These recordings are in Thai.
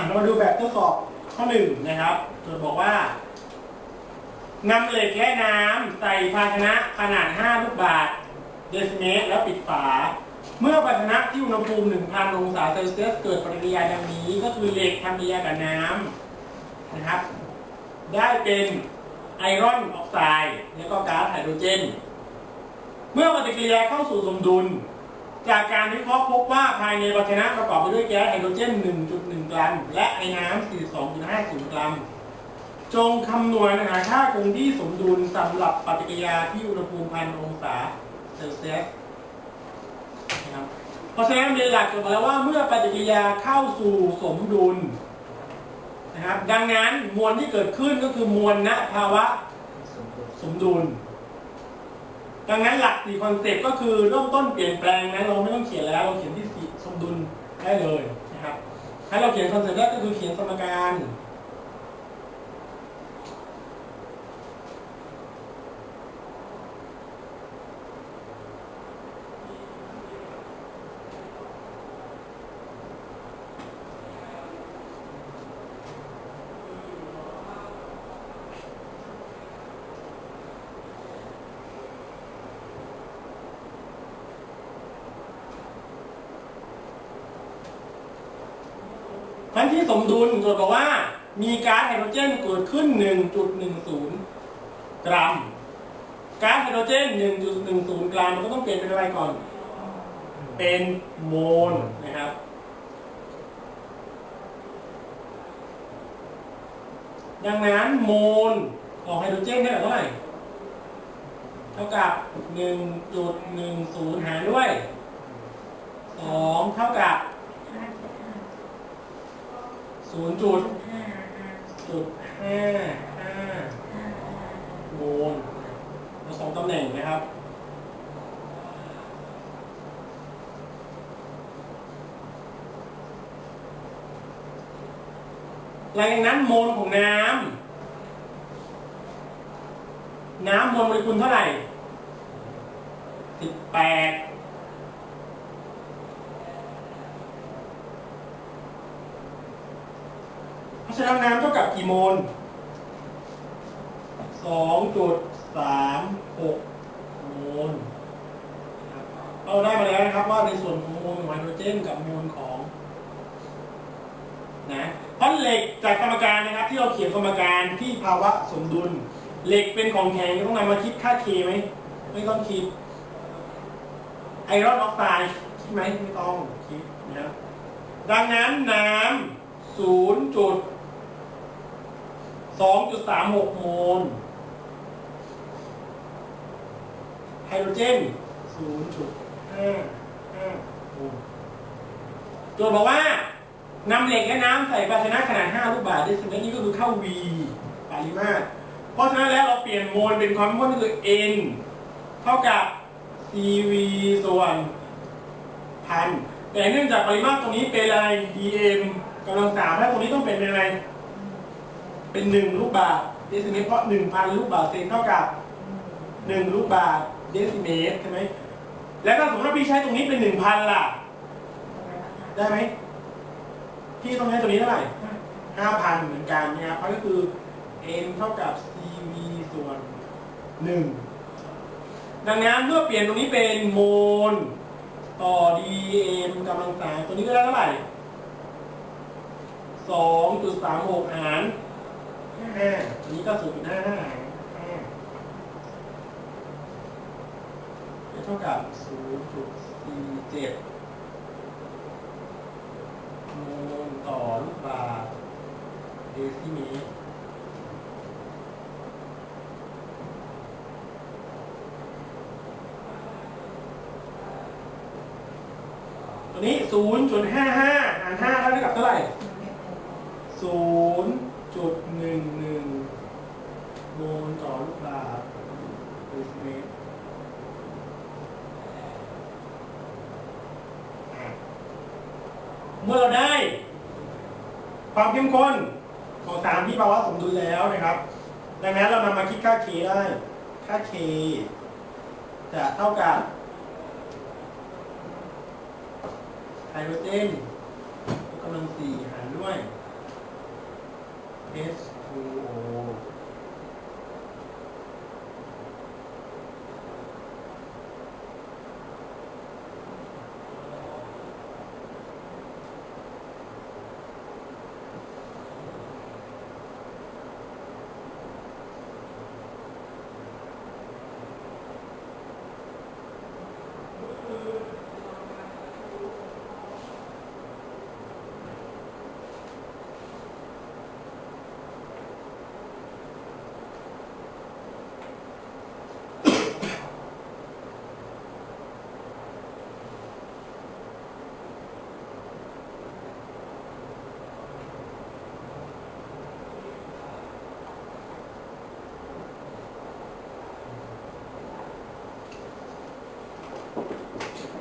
อะเรามาดูแบบทดสอบข้อหนึ่งนะครับโจทย์บอกว่านำเหล็กและน้ำใส่ภาชนะขนาด 5 ลูกบาศก์เดซิเมตรแล้วปิดฝา เมื่อภาชนะที่อุณหภูมิ 1,000 องศาเซลเซียสเกิดปฏิกิริยาดังนี้ ก็คือเหล็กทำปฏิกิริยากับน้ำนะครับ ได้เป็นไอรอนออกไซด์แล้วก็ก๊าซไฮโดรเจน เมื่อปฏิกิริยาเข้าสู่สมดุล จากการวิเคราะห์พบว่าภายในภาชนะประกอบไปด้วยแก๊สไฮโดรเจน 1.1 กรัม และไอ้น้ำ42.50 กรัม จงคำนวณหาค่าคงที่สมดุลสำหรับปฏิกิริยาที่อุณหภูมิพันองศาเซลเซียสนะครับเพราะฉะนั้นเรียนหลักจบมาแล้วว่าเมื่อปฏิกิริยาเข้าสู่สมดุลนะครับดังนั้นมวลที่เกิดขึ้นก็คือมวลณภาวะสมดุล ดังนั้นหลักสี่คอนเซ็ปต์ก็คือเริ่มต้นเปลี่ยนแปลงนะเราไม่ต้องเขียนแล้วเราเขียนที่สมดุลได้เลยนะครับให้เราเขียนคอนเซ็ปต์แรกก็คือเขียนสมการ ทั้งที่สมดุลโจทย์บอกว่า มีก๊าซไฮโดรเจนเกิดขึ้น 1.10 กรัม ก๊าซไฮโดรเจน 1.10 กรัมมันก็ต้องเปลี่ยนเป็นอะไรก่อน เป็นโมลนะครับ ดังนั้นโมลของไฮโดรเจนได้เท่าไหร่ เท่ากับ 1.10 หารด้วย 2 เท่ากับ ศูนย์จุดจุดห้าห้าโมลเราสองตำแหน่งนะครับ หลังจากนั้นโมลของน้ำ น้ำมวลโมเลกุลเท่าไหร่สิบแปด เพราะฉะนั้นน้ำเท่ากับกี่โมลสองจุดสามหกโมลนะครับเราได้มาแล้วนะครับว่าในส่วนของโมลของไฮโดรเจนกับโมลของนะเพราะเหล็กจากสมการนะครับ ที่เราเขียนสมการที่ภาวะสมดุล เหล็กเป็นของแข็งต้องนำมาคิดค่าเคไหมไม่ต้องคิดไอรอนออกไซด์คิดไหมไม่ต้องคิดนะดังนั้นน้ำศู นย์จุดสองจุดสามหกโมล ไฮโดรเจนศูนย์จุดห้าห้าโมลโจทย์บอกว่านำเหล็กและน้ำใส่ภาชนะขนาด 5 ลูกบาศก์เดซิเมตรนี้ก็คือเข้า V ปริมาตร เพราะฉะนั้นแล้วเราเปลี่ยนโมลเป็นความเข้มข้นก็คือ N เท่ากับ CV ส่วนพันแต่เนื่องจากปริมาตรตรงนี้เป็นอะไร dm กำลังสามถ้าตรงนี้ต้องเป็นอะไร เป็นหนึ่งลูกบาศก์เดซิเมตรเพราะหนึ่งพันลูกบาศก์เซนเท่ากับหนึ่งลูกบาศก์เดซิเมตรใช่ไหมแล้วถ้าสมมติว่าพี่ใช้ตรงนี้เป็นหนึ่งพันล่ะ ได้ไหมพี่ต้องใช้ตัวนี้เท่าไหร่ห้าพันเหมือนกันนะครับเพราะก็คือ n เท่ากับ cv ส่วนหนึ่งดังนั้นเมื่อเปลี่ยนตรงนี้เป็นโมลต่อ dm กำลังสามตัวนี้ก็ได้เท่าไหร่สองจุดสามหกหาร ห้าอันนี้ก็ศูนย์จุดห้าห้าหารห้าเท่ากับศูนย์จุดสี่เจ็ดโมลต่อลูกบาศก์เดซิเมตรตัวนี้ 0.55หาร5เท่ากับเท่าไหร่ 0.11โมลต่อลูกบาศก์เดซิเมตรเมื่อเราได้ความเข้มข้นของสารที่ภาวะสมดุลแล้วนะครับ ดังนั้นเรานำมาคิดค่า K ได้ ค่า K จะเท่ากับไฮโดรเจนกำลังสี่หารด้วย Isso.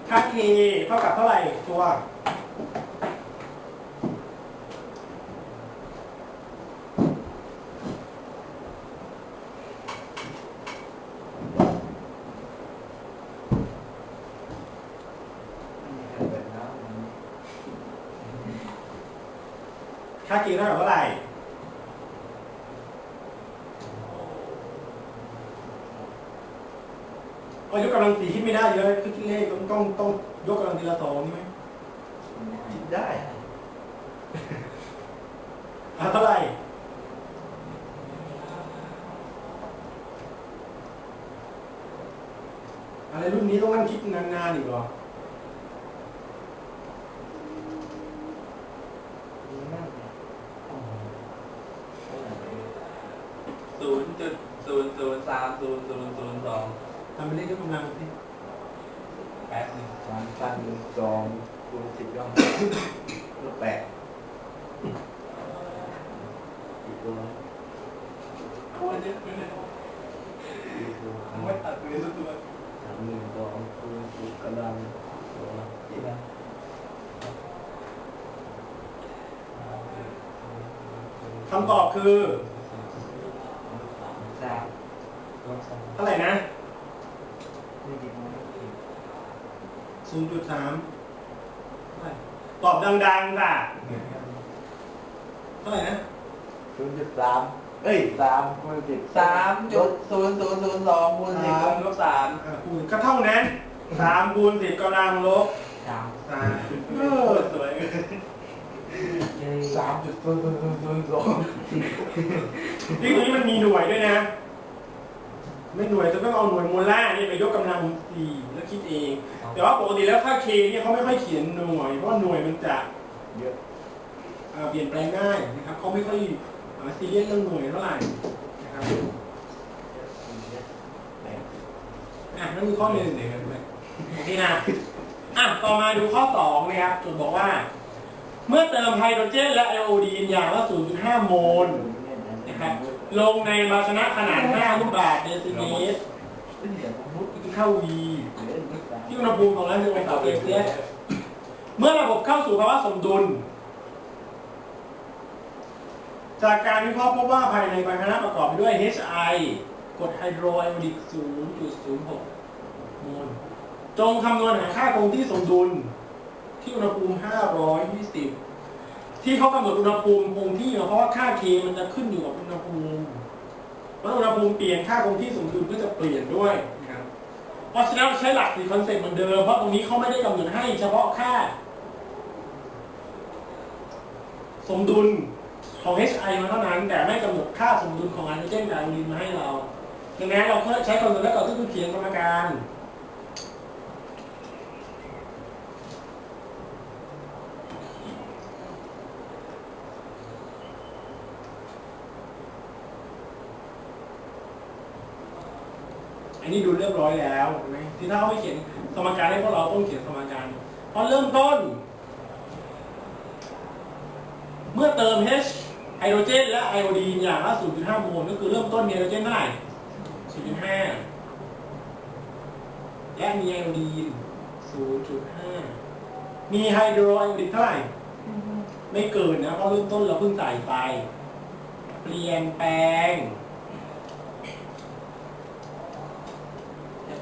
ค่า K เท่ากับเท่าไหร่ตัวค่า K เท่ากับเท่าไหร่ ยกกำลังสี่คิดไม่ได้เยอะคือคิดเลขต้องต้องต้องยกกำลังทีละสองใช่ไหมคิดได้อะเท่าไหร่อะไรรุ่นนี้ต้องนั่งคิดนานๆอีกเหรอศูนย์จุดศูนย์ศูนย์สามศูนย์ศูนย์ศูนย์สอง ทำเป็นเลขยกกำลังสิแปดหนึ่งสามพันหนึ่งสองคูณสิบย่อมลบแปดอีกตัวอีกตัวไม่ตัดเลยสักตัวสามหนึ่งสองคูณสิบกำลังสองอีกนะคำตอบคือเท่าไหร่นะ ไม่ดีนะ0.3ตอบดังๆจ้ะเท่าไหร่นะศูนย์จุดสามเอ้ยสามคูณสิบสามจุดศูนย์ศูนย์ศูนย์สองคูณสิบลบสามอะคูณก็เท่านั้น3คูณ10กำลังลบสาม3เออสวยสามจุดศูนย์ศูนย์ศูนย์ศูนย์สองที่นี้มันมีหน่วยด้วยนะ ไม่หน่วยจะต้องเอาหน่วยมูลค่านี่ไปยกกำลังสี่แล้วคิดเอง แต่ว่าปกติแล้วค่า K เนี่ยเขาไม่ค่อยเขียนหน่วย เพราะว่าหน่วยมันจะเยอะเอ่อเปลี่ยนแปลงง่ายนะครับเขาไม่ค่อยเอ่อซีเรียสเรื่องหน่วยเท่าไหร่นะครับอะนั่นคือข้อหนึ่งเดี๋ยวกันด้วยโอเคนะอะต่อมาดูข้อสองนะครับจุดบอกว่า เมื่อเติมไฮโดรเจนและไอโอดีนอย่างละ0.5 โมลนะครับ ลงในภาชนะขนาด5ลูกบาศก์เดซิเมตรที่เข้า V ที่อุณหภูมิของนั้นคือองศาเซลเซียสเมื่อระบบเข้าสู่ภาวะสมดุล จากการวิเคราะห์พบว่าภายในภาชนะประกอบไปด้วย HI กรดไฮโดรไอโอดิก 0.06 โมล จงคำนวณหาค่าคงที่สมดุลที่อุณหภูมิ 520 ที่เขากำหนดอุณหภูมิคงที่เพราะว่าค่า K มันจะขึ้นอยู่กับอุณหภูมิเมื่ออุณหภูมิเปลี่ยนค่าคงที่สมดุลก็จะเปลี่ยนด้วยนะครับเพราะฉะนั้นใช้หลักสี่คอนเซ็ปต์เหมือนเดิมเพราะตรงนี้เขาไม่ได้กำหนดให้เฉพาะค่า สมดุลของ HI มาเท่านั้น แต่ไม่กำหนดค่าสมดุลของไฮโดรเจนกับไอโอดีนมาให้เราดังนั้นเราใช้คำนวณแล้วก็ต้องเขียนสมการ นนี้ดูเรียบร้อยแล้วเห็นไหมที่ถ้าเขาไม่เขียนสมการให้พวกเราต้องเขียนสมการเพราะเริ่มต้น เมื่อเติม H ไฮโดรเจนและไอโอดีนอย่างละ0.5โมลก็คือเริ่มต้นมีไฮโดรเจนเท่าไหร่0.5 และมีไอโอดีน0.5 มีไฮโดรไอโอดีนเท่าไหร่ ไม่เกินนะเพราะเริ่มต้นเราเพิ่งใส่ไป เปลี่ยนแปลง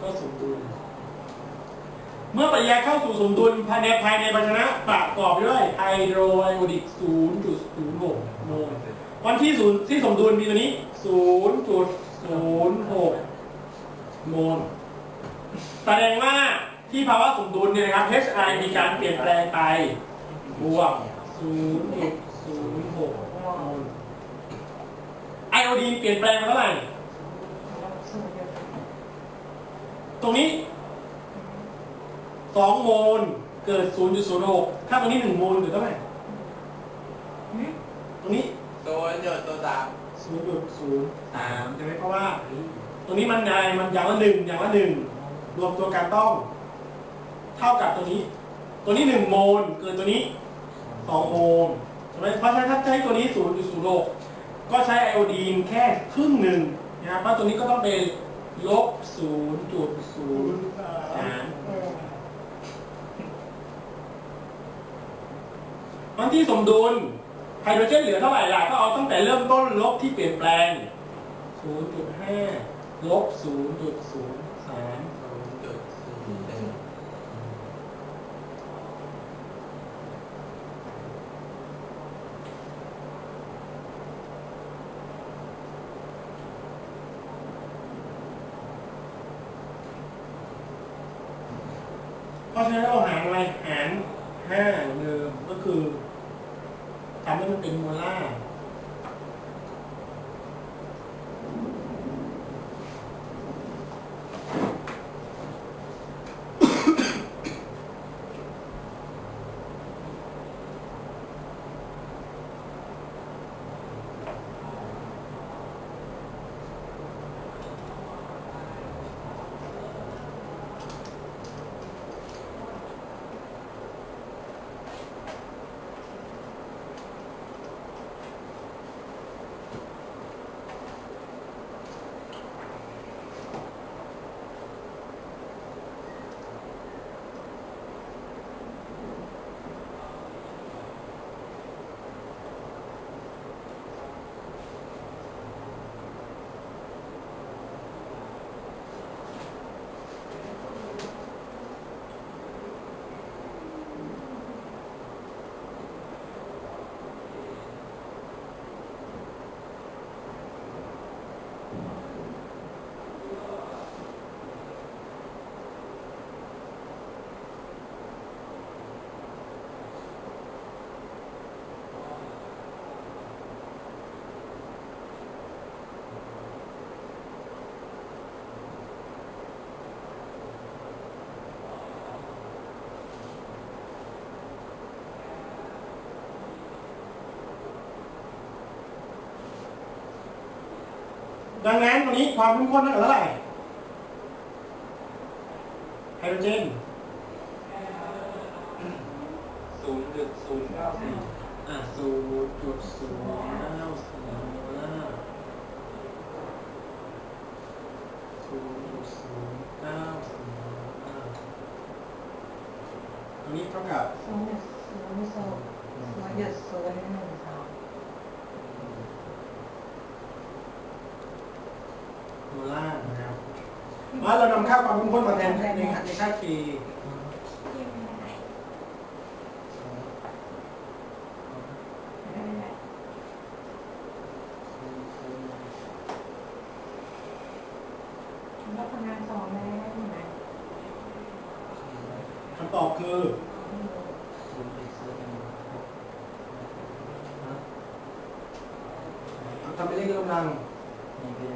แล้วก็สมดุล เมื่อปฏิกิริยาเข้าสู่สมดุลภายในภายในภาชนะประกอบด้วยไฮโดรไอโอดิก0.06โมลวันที่ศูนย์ที่สมดุลมีตัวนี้ศูนย์จุดศูนย์หกโมลแสดงว่าที่ภาวะสมดุลเนี่ยนะครับ HI มีการเปลี่ยนแปลงไปบวกศูนย์หกโมลไอโอดีนเปลี่ยนแปลงมาเท่าไหร่ ต รงนี้สองโมลเกิด 0.06 ถ้าตรงนี้หนึ่งโมลเกิดเท่าไหร่ตรงนี้ตัวเดียวตัวสาม0.03ใช่ไหมเพราะว่า ตรงนี้มันอะไรมันอย่างละหนึ่งอย่างละหนึ่งรวมตัวกันต้อง เท่ากับตัวนี้ ตัวนี้หนึ่งโมลเกินตัวนี้สองโมลใช่ไหมเพราะฉะนั้นถ้าใช้ตัวนี้ 0.06 ก็ใช้ไอโอดีนแค่ครึ่งหนึ่งนะครับเพราะตัวนี้ก็ต้องเป็น ลบ0.03มันที่สมดุลไฮโดรเจนเหลือเท่าไหร่ล่ะก็เอาตั้งแต่เริ่มต้นลบที่เปลี่ยนแปลง 0.5 ลบ 0.03 ศูนย์จุดศูนย์หนึ่ง เพ ราะฉะนั้นเราหารอะไรหาร5เหมือนเดิมก็คือทำให้มันเป็นโมลา ดังนั้นตรงนี้ความเข้มข้นเท่ากับเท่าไหร่ไฮโดรเจนศูนย์จุดศูนย์เก้าสี่อะศูนย์จุดศูนย์เก้าสี่โมลาร์ศูนย์จุดศูนย์เก้าสี่โมลาร์ตรงนี้เท่ากับศูนย์ศูนย์สองศูนย์หยุดศูนย์หนึ่งสอง โมลาร์นะครับ ว่าเรานำค่าความเข้มข้นมาแทนในในในค่า K แล้วคะแนนสองได้ที่ไหนคำตอบคือศูนย์จุดศูนย์หนึ่งหกทำเป็นเลขกำลังนี่เป็น